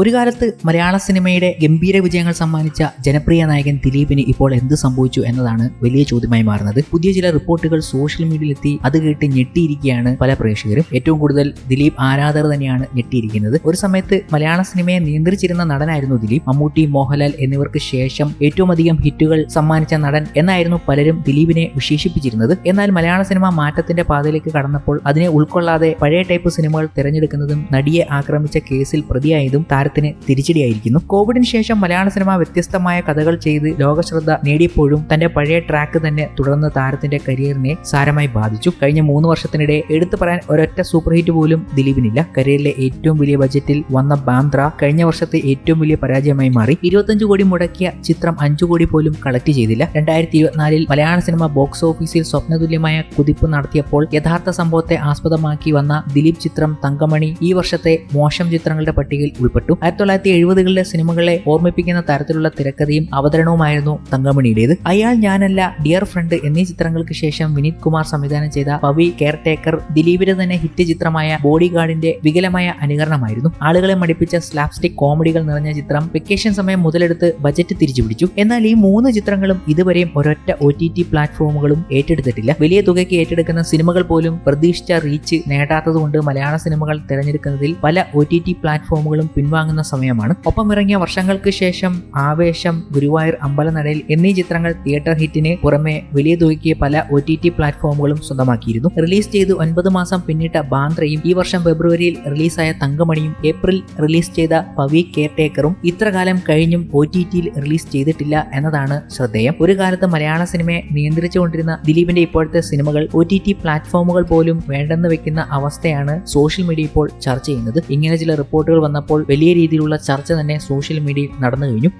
ഒരു കാലത്ത് മലയാള സിനിമയുടെ ഗംഭീര വിജയങ്ങൾ സമ്മാനിച്ച ജനപ്രിയ നായകൻ ദിലീപിന് ഇപ്പോൾ എന്ത് സംഭവിച്ചു എന്നതാണ് വലിയ ചോദ്യമായി മാറുന്നത്. പുതിയ ചില റിപ്പോർട്ടുകൾ സോഷ്യൽ മീഡിയയിലെത്തി അത് കേട്ട് ഞെട്ടിയിരിക്കുകയാണ് പല പ്രേക്ഷകരും. ഏറ്റവും കൂടുതൽ ദിലീപ് ആരാധകർ തന്നെയാണ് ഞെട്ടിയിരിക്കുന്നത്. ഒരു സമയത്ത് മലയാള സിനിമയെ നിയന്ത്രിച്ചിരുന്ന നടനായിരുന്നു ദിലീപ്. മമ്മൂട്ടി മോഹൻലാൽ എന്നിവർക്ക് ശേഷം ഏറ്റവും അധികം ഹിറ്റുകൾ സമ്മാനിച്ച നടൻ എന്നായിരുന്നു പലരും ദിലീപിനെ വിശേഷിപ്പിച്ചിരുന്നത്. എന്നാൽ മലയാള സിനിമ മാറ്റത്തിന്റെ പാതയിലേക്ക് കടന്നപ്പോൾ അതിനെ ഉൾക്കൊള്ളാതെ പഴയ ടൈപ്പ് സിനിമകൾ തിരഞ്ഞെടുക്കുന്നതും നടിയെ ആക്രമിച്ച കേസിൽ പ്രതിയായതും താരത്തിന് തിരിച്ചടിയായിരിക്കുന്നു. കോവിഡിന് ശേഷം മലയാള സിനിമ വ്യത്യസ്തമായ കഥകൾ ചെയ്ത് ലോകശ്രദ്ധ നേടിയപ്പോഴും തന്റെ പഴയ ട്രാക്ക് തന്നെ തുടർന്ന് താരത്തിന്റെ കരിയറിനെ സാരമായി ബാധിച്ചു. കഴിഞ്ഞ മൂന്ന് വർഷത്തിനിടെ എടുത്തു പറയാൻ ഒരൊറ്റ സൂപ്പർ ഹിറ്റ് പോലും ദിലീപിനില്ല. കരിയറിലെ ഏറ്റവും വലിയ ബജറ്റിൽ വന്ന ബാന്ദ്ര കഴിഞ്ഞ വർഷത്തെ ഏറ്റവും വലിയ പരാജയമായി മാറി. ഇരുപത്തഞ്ച് കോടി മുടക്കിയ ചിത്രം അഞ്ചു കോടി പോലും കളക്ട് ചെയ്തില്ല. രണ്ടായിരത്തി ഇരുപത്തിനാലിൽ മലയാള സിനിമ ബോക്സ് ഓഫീസിൽ സ്വപ്നതുല്യമായ കുതിപ്പ് നടത്തിയപ്പോൾ യഥാർത്ഥ സംഭവത്തെ ആസ്പദമാക്കി വന്ന ദിലീപ് ചിത്രം തങ്കമണി ഈ വർഷത്തെ മോശം ചിത്രങ്ങളുടെ പട്ടികയിൽ ഉൾപ്പെട്ടു. ആയിരത്തി തൊള്ളായിരത്തി എഴുപതുകളിലെ സിനിമകളെ ഓർമ്മിപ്പിക്കുന്ന തരത്തിലുള്ള തിരക്കഥയും അവതരണവുമായിരുന്നു തങ്കമണിയുടേത്. അയാൾ ഞാനല്ല ഡിയർ ഫ്രണ്ട് എന്നീ ചിത്രങ്ങൾക്ക് ശേഷം വിനീത് കുമാർ സംവിധാനം ചെയ്ത പവി കെയർടേക്കർ ദിലീപിന്റെ തന്നെ ഹിറ്റ് ചിത്രമായ ബോഡി ഗാർഡിന്റെ വികലമായ അനുകരണമായിരുന്നു. ആളുകളെ മടിപ്പിച്ച സ്ലാപ്സ്റ്റിക് കോമഡികൾ നിറഞ്ഞ ചിത്രം വെക്കേഷൻ സമയം മുതലെടുത്ത് ബജറ്റ് തിരിച്ചു പിടിച്ചു എന്നാൽ ഈ മൂന്ന് ചിത്രങ്ങളും ഇതുവരെയും ഒരൊറ്റ ഒ ടി ടി പ്ലാറ്റ്ഫോമുകളും ഏറ്റെടുത്തിട്ടില്ല. വലിയ തുകയ്ക്ക് ഏറ്റെടുക്കുന്ന സിനിമകൾ പോലും പ്രതീക്ഷിച്ച റീച്ച് നേടാത്തതുകൊണ്ട് മലയാള സിനിമകൾ തിരഞ്ഞെടുക്കുന്നതിൽ പല ഒ ടി ടി പ്ലാറ്റ്ഫോമുകളും പിൻവാങ്ങുന്ന സമയമാണ്. ഒപ്പം ഇറങ്ങിയ വർഷങ്ങൾക്ക് ശേഷം ആവേശം ഗുരുവായൂർ അമ്പലനടയിൽ എന്നീ ചിത്രങ്ങൾ തിയേറ്റർ ഹിറ്റിന് പുറമെ വലിയ തുകയ്ക്ക് പല ഒ ടി ടി പ്ലാറ്റ്ഫോമുകളും സ്വന്തമാക്കിയിരുന്നു. റിലീസ് ചെയ്ത് ഒൻപത് മാസം പിന്നിട്ട ബാന്ദ്രയും ഈ വർഷം ഫെബ്രുവരിയിൽ റിലീസായ തങ്കമണിയും ഏപ്രിൽ റിലീസ് ചെയ്ത പവി കെയർ ടേക്കറും ഇത്ര കാലം കഴിഞ്ഞും ഒ ടി ടിയിൽ റിലീസ് ചെയ്തിട്ടില്ല എന്നതാണ് ശ്രദ്ധേയം. ഒരു കാലത്ത് മലയാള സിനിമയെ നിയന്ത്രിച്ചുകൊണ്ടിരുന്ന ദിലീപിന്റെ ഇപ്പോഴത്തെ സിനിമകൾ ഒ ടി ടി പ്ലാറ്റ്ഫോമുകൾ പോലും വേണ്ടെന്ന് വെക്കുന്ന അവസ്ഥയാണ് സോഷ്യൽ മീഡിയ ഇപ്പോൾ ചർച്ച ചെയ്യുന്നത്. ഇങ്ങനെ ചില റിപ്പോർട്ടുകൾ വന്നപ്പോൾ വലിയ രീതിയിലുള്ള ചർച്ച തന്നെ സോഷ്യൽ മീഡിയയിൽ നടന്നു കഴിഞ്ഞു.